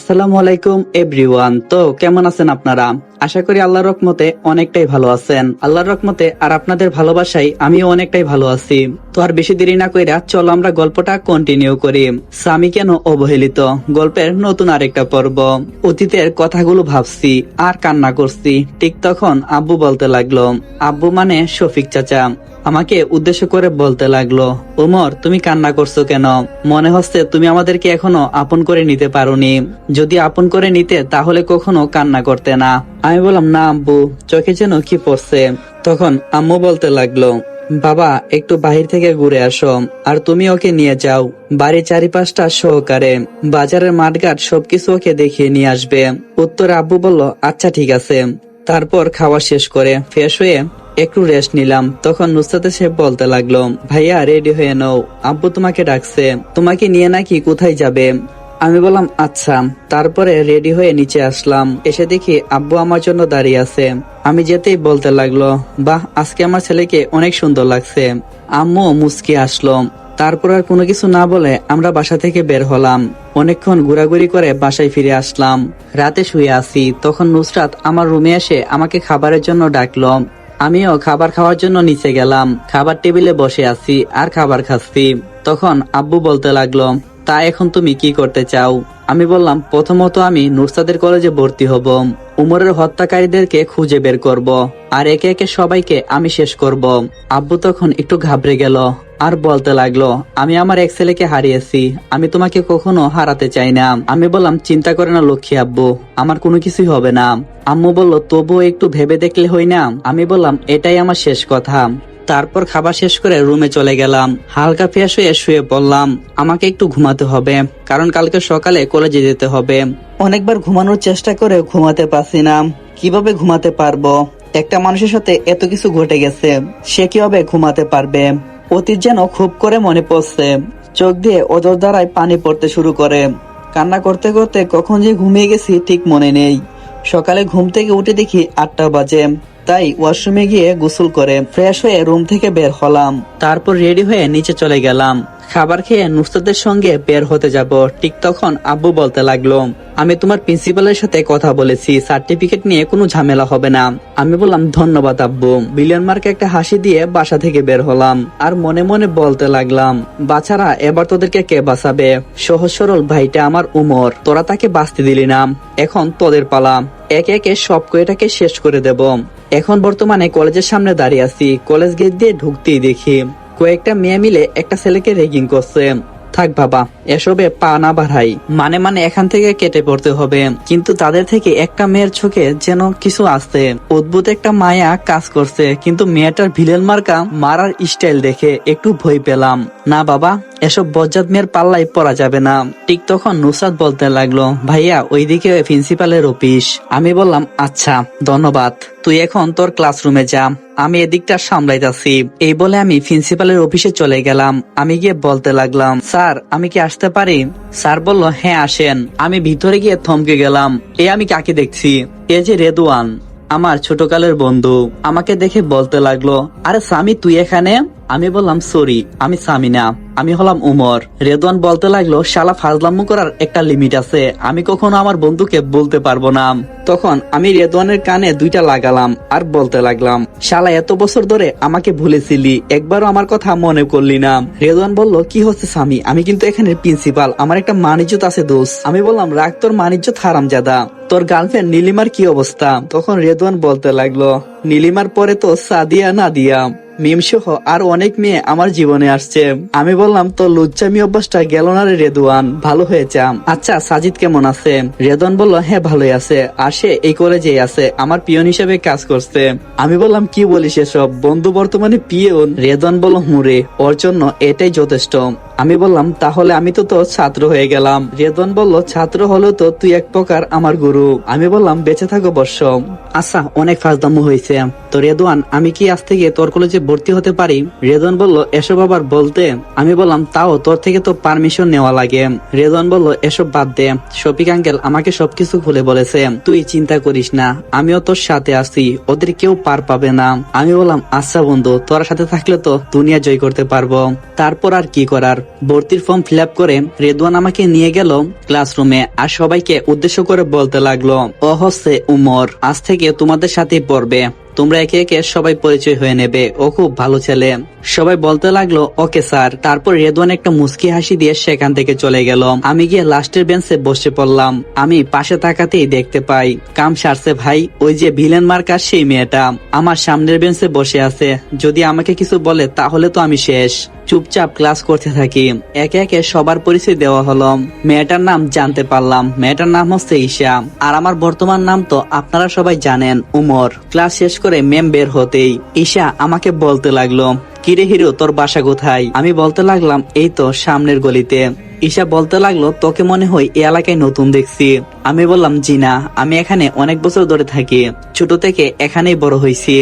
আসসালামু আলাইকুম, এভরিওয়ান। তো কেমন আছেন আপনারা? আশা করি আল্লাহর রহমতে অনেকটাই ভালো আছেন। আল্লাহর রহমতে আর আপনাদের ভালোবাসাই আমিও অনেকটাই ভালো আছি। তো আর বেশি দেরি না কইরা চলো আমরা গল্পটা কন্টিনিউ করি। স্বামী কেন অবহেলিত? গল্পের নতুন আরেকটা পর্ব। অতীতের কথাগুলো ভাবছি, আর কান্না করছি। ঠিক তখন আব্বু বলতে লাগল, আব্বু মানে শফিক চাচা। আমাকে উদ্দেশ্য করে বলতে লাগল, ওমর, তুমি কান্না করছ কেন? মনে হচ্ছে তুমি আমাদেরকে এখনও আপন করে নিতে পারোনি। যদি আপন করে নিতে, তাহলে কখনো কান্না করতে না। আমি বললাম, না আব্বু, চোখে যেন কি পড়ছে। তখন আম্মু বলতে লাগল, বাবা, একটু বাহির থেকে ঘুরে আসো, আর তুমি ওকে নিয়ে যাও। বাড়ির চারিপাশটা সহকারে। বাজারের মাঠঘাট সবকিছু ওকে দেখিয়ে নিয়ে আসবে। উত্তরে আব্বু বলল আচ্ছা ঠিক আছে। তারপর খাওয়া শেষ করে ফ্রেশ হয়ে একটু রেস্ট নিলাম। তখন নুসরাত সে বলতে লাগল, ভাইয়া রেডি হয়ে নাও। আব্বু তোমাকে ডাকছে। তোমাকে নিয়ে নাকি কোথায় যাবে? আমি বললাম আচ্ছা। তারপরে রেডি হয়ে নিচে আসলাম। এসে দেখি আব্বু আমার জন্য দাঁড়িয়ে আছে। আমি যেতেই বলতে লাগল, বাহ, আজকে আমার ছেলেকে অনেক সুন্দর লাগছে। আম্মু মুস্কি আসলো। তারপর আর কোনো কিছু না বলে আমরা বাসা থেকে বের হলাম। অনেকক্ষণ ঘোরাঘুরি করে বাসায় ফিরে আসলাম। রাতে শুয়ে আসি তখন নুসরাত আমার রুমে এসে আমাকে খাবারের জন্য ডাকলো। আমিও খাবার খাওয়ার জন্য নিচে গেলাম। খাবার টেবিলে বসে আছি আর খাবার খাচ্ছি। তখন আব্বু বলতে লাগল, তা এখন তুমি কি করতে চাও? আমি বললাম, প্রথমত আমি নুরসাদের কলেজে ভর্তি হব। উমরের হত্যাকারীদেরকে খুঁজে বের করব। আর একে একে সবাইকে আমি শেষ করব। আব্বু তখন একটু ঘাবড়ে গেল। আর বলতে লাগল, আমি আমার এক ছেলেকে হারিয়েছি, আমি তোমাকে কখনো হারাতে চাই না। আমি বললাম, চিন্তা করে না লক্ষ্মী আব্বু, আমার কোনো কিছুই হবে না। আম্মু বলল, তবুও একটু ভেবে দেখলে হই না? আমি বললাম, এটাই আমার শেষ কথা। তারপর খাবার শেষ করে রুমে চলে গেলাম। হালকা ফ্রেশ হয়ে শুয়ে পড়লাম। আমাকে একটু ঘুমাতে হবে, কারণ কালকে সকালে কলেজে যেতে হবে। অনেকবার ঘুমানোর চেষ্টা করে ঘুমাতে পারছি না। কীভাবে ঘুমাতে পারব? একটা মানুষের সাথে এত কিছু ঘটে গেছে, সে কীভাবে ঘুমাতে পারবে? অতীত যেন খুব করে মনে পড়ছে। চোখ দিয়ে ওজোর দ্বারায় পানি পড়তে শুরু করে। কান্না করতে করতে কখন যে ঘুমিয়ে গেছি ঠিক মনে নেই। সকালে ঘুম থেকে উঠে দেখি আটটা বাজে। তাই ওয়াশরুমে গিয়ে গোসল করে ফ্রেশ হয়ে রুম থেকে বের হলাম। তারপর রেডি হয়ে নিচে চলে গেলাম। খাবার খেয়ে নুসরাতের সঙ্গে বের হতে যাব। ঠিক তখন আব্বু বলতে লাগল, আমি তোমার প্রিন্সিপালের সাথে কথা বলেছি। সার্টিফিকেট নিয়ে কোনো ঝামেলা হবে না। আমি বললাম, ধন্যবাদ আব্বু। বিলিয়ন মার্কে একটা হাসি দিয়ে বাসা থেকে বের হলাম। আর মনে মনে বলতে লাগলাম, বাছারা, এবার তোদেরকে কে বাঁচাবে? সহজ সরল ভাইটা আমার উমর। তোরা তাকে বাঁচতে দিলি না। এখন তোদের পালা। একে একে সব কয়টাকে শেষ করে দেব। এখন বর্তমানে কলেজের সামনে দাঁড়িয়ে আছি। কলেজ গেট দিয়ে ঢুকতেই দেখি কয়েকটা মেয়ে মিলে একটা ছেলেকে রেগিং করছে। থাক বাবা, এসবে পা না বাড়াই। মানে মানে এখান থেকে কেটে পড়তে হবে। কিন্তু তাদের থেকে একটা মেয়ের চোখে যেন কিছু আসছে অদ্ভুত একটা মায়া কাজ করছে, কিন্তু মেয়েটার ভিলেন মার্কা মারার স্টাইল দেখে একটু ভয় পেলাম। না বাবা, এসব বজ্জাত মেয়ের পাল্লাই পড়া যাবে না। ঠিক তখন নুসরাত বলতে লাগল, ভাইয়া, ওইদিকে প্রিন্সিপালের অফিস আমি বললাম আচ্ছা ধন্যবাদ। তুই এখন তোর ক্লাসরুমে যা। আমি এদিকটা সামলাইতাছি। এই বলে আমি প্রিন্সিপালের অফিসে চলে গেলাম। আমি গিয়ে বলতে লাগলাম, স্যার, আমি কি আসতে পারি? স্যার বলল হ্যাঁ আসেন। আমি ভিতরে গিয়ে থমকে গেলাম। এ আমি কাকে দেখছি? এ যে রেদওয়ান আমার ছোটকালের বন্ধু। আমাকে দেখে বলতে লাগল, আরে স্বামী তুই এখানে? আমি বললাম, সরি, আমি স্বামী না আমি হলাম উমর। রেদওয়ান বলতে লাগল, শালা ফাজলামু করার একটা লিমিট আছে। আমি কখনো আমার বন্ধুকে বলতে পারব না। তখন আমি রেদওয়ানের কানে দুইটা লাগালাম আর বলতে লাগলাম, শালা এত বছর ধরে আমাকে ভুলেছিলি, একবারও আমার কথা মনে করলি না। রেদওয়ান বলল, কি হচ্ছে স্বামী? আমি কিন্তু এখানে প্রিন্সিপাল আমার একটা মানিজ্যত আছে দোষ আমি বললাম, রাগ তোর মানিজ্যত হারাম জাদা তোর গার্লফ্রেন্ড নীলিমার কি অবস্থা? তখন রেদওয়ান বলতে লাগল, নীলিমার পরে তো সাদিয়া না দিয়া মিম সহ আর অনেক মেয়ে আমার জীবনে আসছে। আমি বললাম তো লুচ্চামি অভ্যাসটা গেল না রে রেদুয়ান, ভালো হয়েছে আচ্ছা সাজিদ কেমন আছে? রেদওয়ান বলল হ্যাঁ ভালোই আছে, আর সে এই কলেজেই আছে, আমার পিয়ন হিসেবে কাজ করছে। আমি বললাম, কি বলিস এসব, বন্ধু বর্তমানে পিয়ন? রেদওয়ান বলল, হুরে, ওর জন্য এটাই যথেষ্ট। আমি বললাম, তাহলে আমি তো তোর ছাত্র হয়ে গেলাম। রেদওয়ান বলল, ছাত্র হলেও তো তুই এক প্রকার আমার গুরু। আমি বললাম, বেঁচে থাকো বর্ষ আচ্ছা অনেক ফাজদামু হয়েছে। তো রেদওয়ান আমি কি আজ থেকে তোর কলেজে ভর্তি হতে পারি? রেদন বলল, এসব আবার বলতে? আমি আমি বললাম, তাও, তোর থেকে তো পারমিশন নেওয়া লাগে। রেজন বলল, এসব বাদ দে। শফিক আঙ্কেল আমাকে সবকিছু খুলে বলেছে। তুই চিন্তা করিস না। আমিও তোর সাথে আছি। ওদের কেউ পার পাবে না। আমি বললাম আচ্ছা বন্ধু, তোর সাথে থাকলে তো দুনিয়া জয় করতে পারব। তারপর আর কি করার? ভর্তির ফর্ম ফিল করে রেদওয়ান আমাকে নিয়ে গেল ক্লাসরুমে আর সবাইকে উদ্দেশ্য করে বলতে লাগল ও হচ্ছে উমর, আজ থেকে তোমাদের সাথে পড়বে। তোমরা একে একে সবাই পরিচয় হয়ে নেবে। ও খুব ভালো ছেলে। সবাই বলতে লাগল, ওকে স্যার। তারপর রেদওয়ান একটা মুস্কি হাসি দিয়ে সেখান থেকে চলে গেল। আমি গিয়ে লাস্টের বেঞ্চে বসে পড়লাম। আমি পাশে তাকাতেই দেখতে পাই, কাম সারছে ভাই, ওই যে ভিলেন মার্কার সেই মেয়েটা। আমার সামনের বেঞ্চে বসে আছে। যদি আমাকে কিছু বলে, তাহলে তো আমি শেষ। চুপচাপ ক্লাস করতে থাকি। একে একে সবার পরিচয় দেওয়া হলো। মেয়েটার নাম জানতে পারলাম। মেয়েটার নাম হচ্ছে ঈশা। আর আমার বর্তমান নাম তো আপনারা সবাই জানেন, উমর। ক্লাস শেষ করে মেম বের হতেই ঈশা আমাকে বলতে লাগল, কিরে হিরো, তোর বাসা কোথায়? আমি বলতে লাগলাম, এই তো সামনের গলিতে। ঈশা বলতে লাগল, তোকে মনে হয় এই এলাকায় নতুন দেখছি। আমি বললাম, জি না, আমি এখানে অনেক বছর ধরে থাকি, ছোট থেকে এখানেই বড় হয়েছি।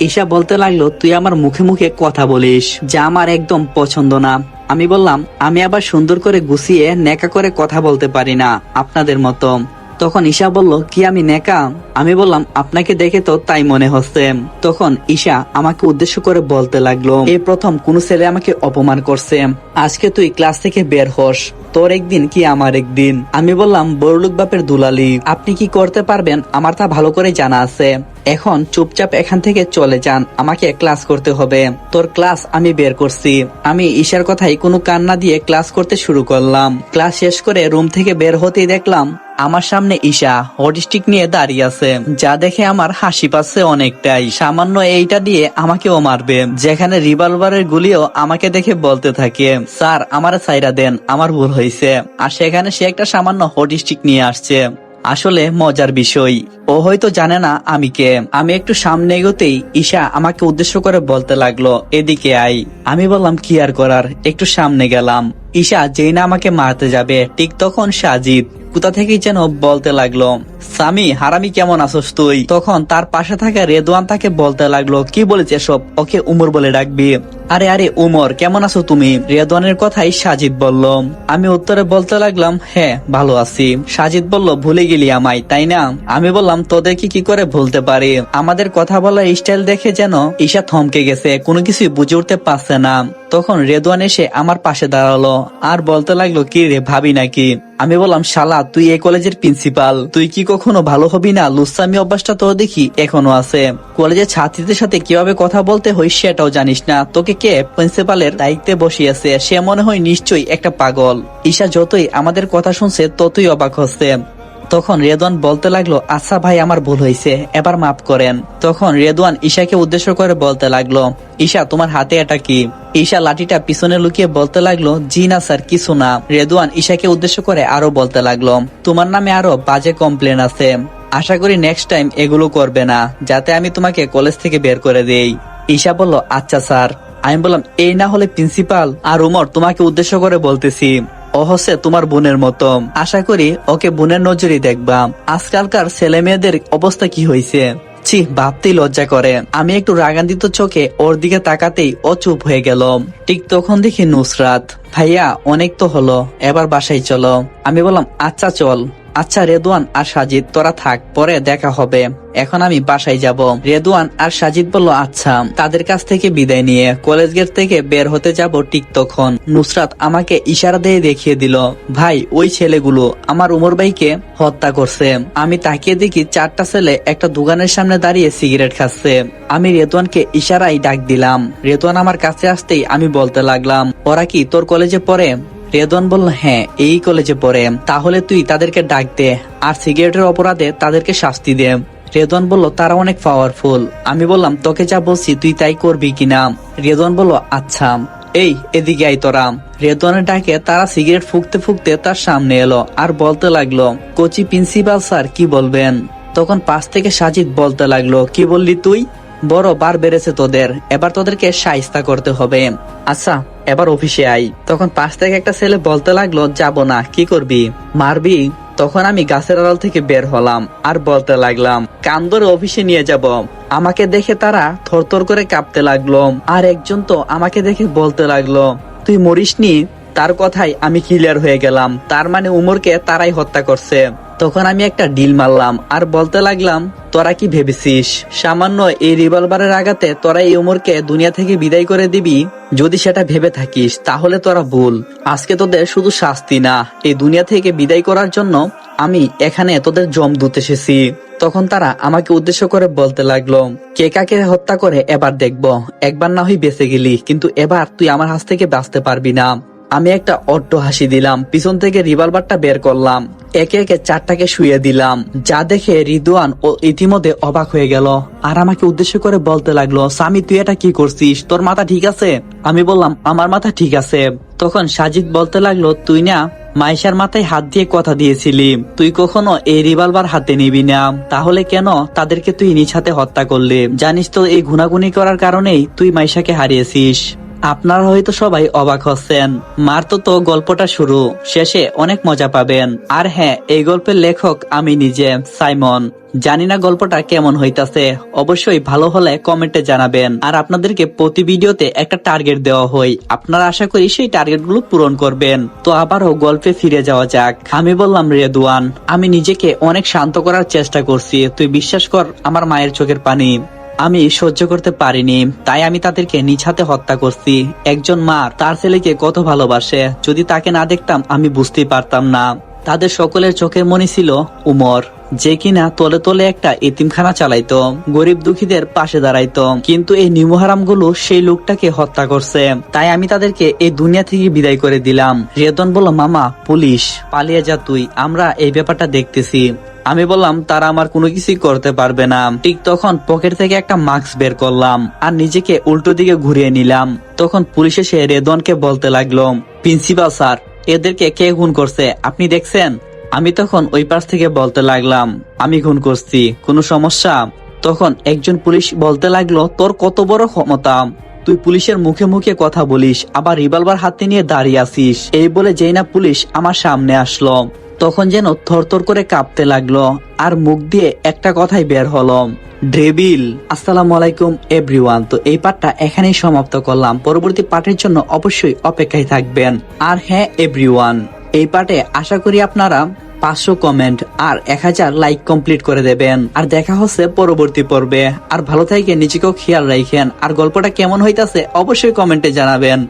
ঈশা বলতে লাগল, তুই আমার মুখে মুখে কথা বলিস, যা আমার একদম পছন্দ না। আমি বললাম, আমি আবার সুন্দর করে গুছিয়ে নেকা করে কথা বলতে পারি না, আপনাদের মতো। তখন ঈশা বলল, কি আমি নেকা? আমি বললাম, আপনাকে দেখে তো তাই মনে হচ্ছে। তখন ঈশা আমাকে উদ্দেশ্য করে বলতে লাগল এই প্রথম কোন ছেলে আমাকে অপমান করছে। আজকে তুই ক্লাস থেকে বের হস। তোর একদিন কি আমার একদিন? আমি বললাম, বড়লুক বাপের দুলালি, আপনি কি করতে পারবেন? আমার তা ভালো করে জানা আছে। এখন চুপচাপ এখান থেকে চলে যান, আমাকে ক্লাস করতে হবে। তোর ক্লাস আমি বের করছি। আমি ঈশার কথাই কোনো কান্না দিয়ে ক্লাস করতে শুরু করলাম। ক্লাস শেষ করে রুম থেকে বের হতেই দেখলাম, আমার সামনে ঈশা হটস্টিক নিয়ে দাঁড়িয়ে আছে। যা দেখে আমার হাসি পাচ্ছে অনেকটাই। সামান্য এইটা দিয়ে আমাকেও মারবে। যেখানে রিভলভারের গুলিও আমাকে দেখে বলতে থাকে, স্যার, আমার সাইরা দেন, আমার ভুল হয়েছে আর সেখানে সে একটা সামান্য হটিস্টিক নিয়ে আসছে। আসলে মজার বিষয়। ও হয়তো জানে না আমি কে। আমি একটু সামনে এগোতেই ঈশা আমাকে উদ্দেশ্য করে বলতে লাগল, এদিকে আই আমি বললাম, কি আর করার? একটু সামনে গেলাম। ঈশা যেই না আমাকে মারতে যাবে, ঠিক তখন সাজিদ কোথা থেকেই যেন বলতে লাগল, সামি, হারামি কেমন আছোস তুই? তখন তার পাশে থাকা রেদওয়ান তাকে বলতে লাগল, কি বলেছে সব ওকে উমর বলে ডাকবি? আরে আরে, উমর, কেমন আছো তুমি? রেদওয়ানের কথাই সাজিদ বলল। আমি উত্তরে বলতে লাগলাম হ্যাঁ ভালো আছি। সাজিদ বলল, ভুলে গেলি আমায়, তাই না? আমি বললাম, তোদেরকে কি করে ভুলতে পারি? আমাদের কথা বলার স্টাইল দেখে যেন ঈশা থমকে গেছে, কোনো কিছুই বুঝে উঠতে পারছে না। তখন রেদওয়ান এসে আমার পাশে দাঁড়াল আর বলতে লাগল, কি রে ভাবি নাকি? আমি বললাম, শালা, তুই এই কলেজের প্রিন্সিপাল। তুই কি কখনো ভালো হবি না? লুসামি অভ্যাসটা তো দেখি এখনও আছে। কলেজের ছাত্রীদের সাথে কীভাবে কথা বলতে হয় সেটাও জানিস না। তোকে কে প্রিন্সিপালের দায়িত্বে বসিয়েছে? সে মনে হয় নিশ্চয়ই একটা পাগল। ঈশা যতই আমাদের কথা শুনছে, ততই অবাক হচ্ছে। তখন রেদওয়ান বলতে লাগল আচ্ছা ভাই, আমার ভুল হয়েছে, এবার মাফ করেন। তখন রেদওয়ান ঈশাকে উদ্দেশ্য করে বলতে লাগল, ঈশা, তোমার হাতে এটা কি? ঈশা লাঠিটা পিছনে লুকিয়ে বলতে লাগল, জি না স্যার, কিছু না। রেদওয়ান ঈশাকে উদ্দেশ্য করে আরও বলতে লাগল, তোমার নামে আরও বাজে কমপ্লেন আছে। আশা করি নেক্সট টাইম এগুলো করবে না, যাতে আমি তোমাকে কলেজ থেকে বের করে দেই। ঈশা বলল আচ্ছা স্যার। আমি বললাম, এই না হলে প্রিন্সিপাল আর উমর তোমাকে উদ্দেশ্য করে বলতেছি। ও তোমার বোনের মতো। আশা করি ওকে বোনের নজরে দেখবা। আজকালকার ছেলে মেয়েদের অবস্থা কি হয়েছে? ছি, ভাবতেই লজ্জা করে। আমি একটু রাগান্বিত চোখে ওর দিকে তাকাতেই ও চুপ হয়ে গেল। ঠিক তখন দেখি নুসরাত, ভাইয়া, অনেক তো হলো, এবার বাসায় চলো। আমি বললাম আচ্ছা চল। আচ্ছা রেদুয়ান আর সাজিদ, তোরা থাক, পরে দেখা হবে। এখন আমি বাসায় যাব। রেদুয়ান আর সাজিদ বলল আচ্ছা তাদের কাছ থেকে বিদায় নিয়ে কলেজ গেট থেকে বের হতে যাব ঠিক তখন। নুসরাত আমাকে ইশারা দিয়ে দেখিয়ে দিল, ভাই, ওই ছেলেগুলো আমার উমর ভাইকে হত্যা করছে। আমি তাকিয়ে দেখি চারটা ছেলে একটা দোকানের সামনে দাঁড়িয়ে সিগারেট খাচ্ছে। আমি রেদুয়ানকে ইশারাই ডাক দিলাম। রেদুয়ান আমার কাছে আসতেই আমি বলতে লাগলাম, ওরা কি তোর কলেজে পড়ে? রেদওয়ান বলল হ্যাঁ এই কলেজে পড়ে। তাহলে তুই তাদেরকে ডাক দে আর সিগারেটের অপরাধে তাদেরকে শাস্তি দে। রেদওয়ান বলল, তারা অনেক পাওয়ারফুল আমি বললাম, তোকে যা বলছি, তুই তাই করবি কিনা? রেদওয়ান বলল আচ্ছা এই, এদিকে আই তোরা। রেদওয়ানের ডাকে তারা সিগারেট ফুকতে ফুকতে তার সামনে এলো আর বলতে লাগল, কোচি প্রিন্সিপাল স্যার, কি বলবেন? তখন পাশ থেকে সাজিদ বলতে লাগল, কি বললি তুই? বড় বার বেড়েছে তোদের, এবার তোদেরকে সাইস্তা করতে হবে। আচ্ছা এবার অফিসে আই তখন পাশ থেকে একটা ছেলে বলতে লাগল, যাব না, কি করবি? মারবি, তখন আমি গাছের আড়াল থেকে বের হলাম আর বলতে লাগলাম, কান ধরে অফিসে নিয়ে যাব। আমাকে দেখে তারা থরথর করে কাঁপতে লাগল। আর একজন তো আমাকে দেখে বলতে লাগল, তুই মরিসনি? তার কথাই আমি ক্লিয়ার হয়ে গেলাম। তার মানে উমরকে তারাই হত্যা করছে। তখন আমি একটা ডিল মারলাম, আর বলতে লাগলাম, তোরা কি ভেবেছিস? সামান্য এই রিভলভারের আঘাতে তোরা এই উমরকে দুনিয়া থেকে বিদায় করে দিবি? যদি সেটা ভেবে থাকিস, তাহলে তোরা ভুল। আজকে তোদের শুধু শাস্তি না, এই দুনিয়া থেকে বিদায় করার জন্য আমি এখানে তোদের জম দুতে এসেছি। তখন তারা আমাকে উদ্দেশ্য করে বলতে লাগল, কে কাকে হত্যা করে এবার দেখব। একবার না হই বেঁচে গেলি, কিন্তু এবার তুই আমার হাত থেকে বাঁচতে পারবি না। আমি একটা অট্ট হাসি দিলাম, পিছন থেকে রিভলভারটা বের করলাম, একে একে চারটাকে শুয়ে দিলাম, যা দেখে রিদওয়ান ও ইতিমধ্যে অবাক হয়ে গেল। আর আমাকে উদ্দেশ্য করে বলতে লাগল, স্বামী, তুই এটা কি করছিস? তোর মাথা ঠিক আছে? আমি বললাম, আমার মাথা ঠিক আছে। তখন সাজিদ বলতে লাগল, তুই না মাইশার মাথায় হাত দিয়ে কথা দিয়েছিলি। তুই কখনো এই রিভলভার হাতে নিবি না। তাহলে কেন তাদেরকে তুই নিজ হাতে হত্যা করলি? জানিস তো এই গুনাগুনি করার কারণেই তুই মাইশাকে হারিয়েছিস। আপনারা হয়তো সবাই অবাক হচ্ছেন। মার তো গল্পটা শুরু, শেষে অনেক মজা পাবেন। আর হ্যাঁ এই গল্পের লেখক আমি নিজে, সাইমন। জানি না গল্পটা কেমন হইতাছে, অবশ্যই ভালো হলে কমেন্টে জানাবেন। আর আপনাদেরকে প্রতি ভিডিওতে একটা টার্গেট দেওয়া হয় আপনারা আশা করি সেই টার্গেটগুলো পূরণ করবেন। তো আবারও গল্পে ফিরে যাওয়া যাক। আমি বললাম, রেদুয়ান, আমি নিজেকে অনেক শান্ত করার চেষ্টা করছি। তুই বিশ্বাস কর, আমার মায়ের চোখের পানি। আমি সহ্য করতে পারিনি, তাই আমি তাদেরকে নিছাতে হত্যা করছি। একজন মা তার ছেলেকে কত ভালোবাসে, যদি তাকে না দেখতাম আমি বুঝতেই পারতাম না। তাদের সকলের চোখের মনে ছিল উমর, যে কিনা তলে তলে একটা এতিমখানা চালাইতো, গরিব দুঃখীদের পাশে দাঁড়াইতো। কিন্তু এই নিমহারামগুলো সেই লোকটাকে হত্যা করছে। তাই আমি তাদেরকে এই দুনিয়া থেকে বিদায় করে দিলাম। রেতন বলল, মামা, পুলিশ, পালিয়ে যা তুই, আমরা এই ব্যাপারটা দেখতেছি। আমি বললাম, তারা আমার কোনো কিছুই করতে পারবে না। ঠিক তখন পকেট থেকে একটা মাস্ক বের করলাম আর নিজেকে উল্টো দিকে ঘুরিয়ে নিলাম। তখন পুলিশ এসে রেদনকে বলতে লাগল, প্রিন্সিপাল স্যার, এদেরকে কে খুন করছে? আপনি দেখছেন? আমি তখন ওই পাশ থেকে বলতে লাগলাম, আমি খুন করছি, কোনো সমস্যা? তখন একজন পুলিশ বলতে লাগল, তোর কত বড় ক্ষমতা। তুই পুলিশের মুখে মুখে কথা বলিস, আবার রিভলভার হাতে নিয়ে দাঁড়িয়ে আসিস এই বলে যেই না পুলিশ আমার সামনে আসলো। তখন যেন থরথর করে কাঁপতে লাগল আর মুখ দিয়ে একটা কথাই বের হলো ড্রেবিল আসসালামু আলাইকুম এভরিওয়ান। তো এই পার্টটা এখানেই সমাপ্ত করলাম। পরবর্তী পাঠের জন্য অবশ্যই অপেক্ষায় থাকবেন। আর হ্যাঁ এভরিওয়ান, এই পার্টে আশা করি আপনারা পাঁচশো কমেন্ট আর এক হাজার লাইক কমপ্লিট করে দেবেন। আর দেখা হচ্ছে পরবর্তী পর্বে। আর ভালো থেকে নিজেকেও খেয়াল রাখেন। আর গল্পটা কেমন হইতাছে অবশ্যই কমেন্টে জানাবেন।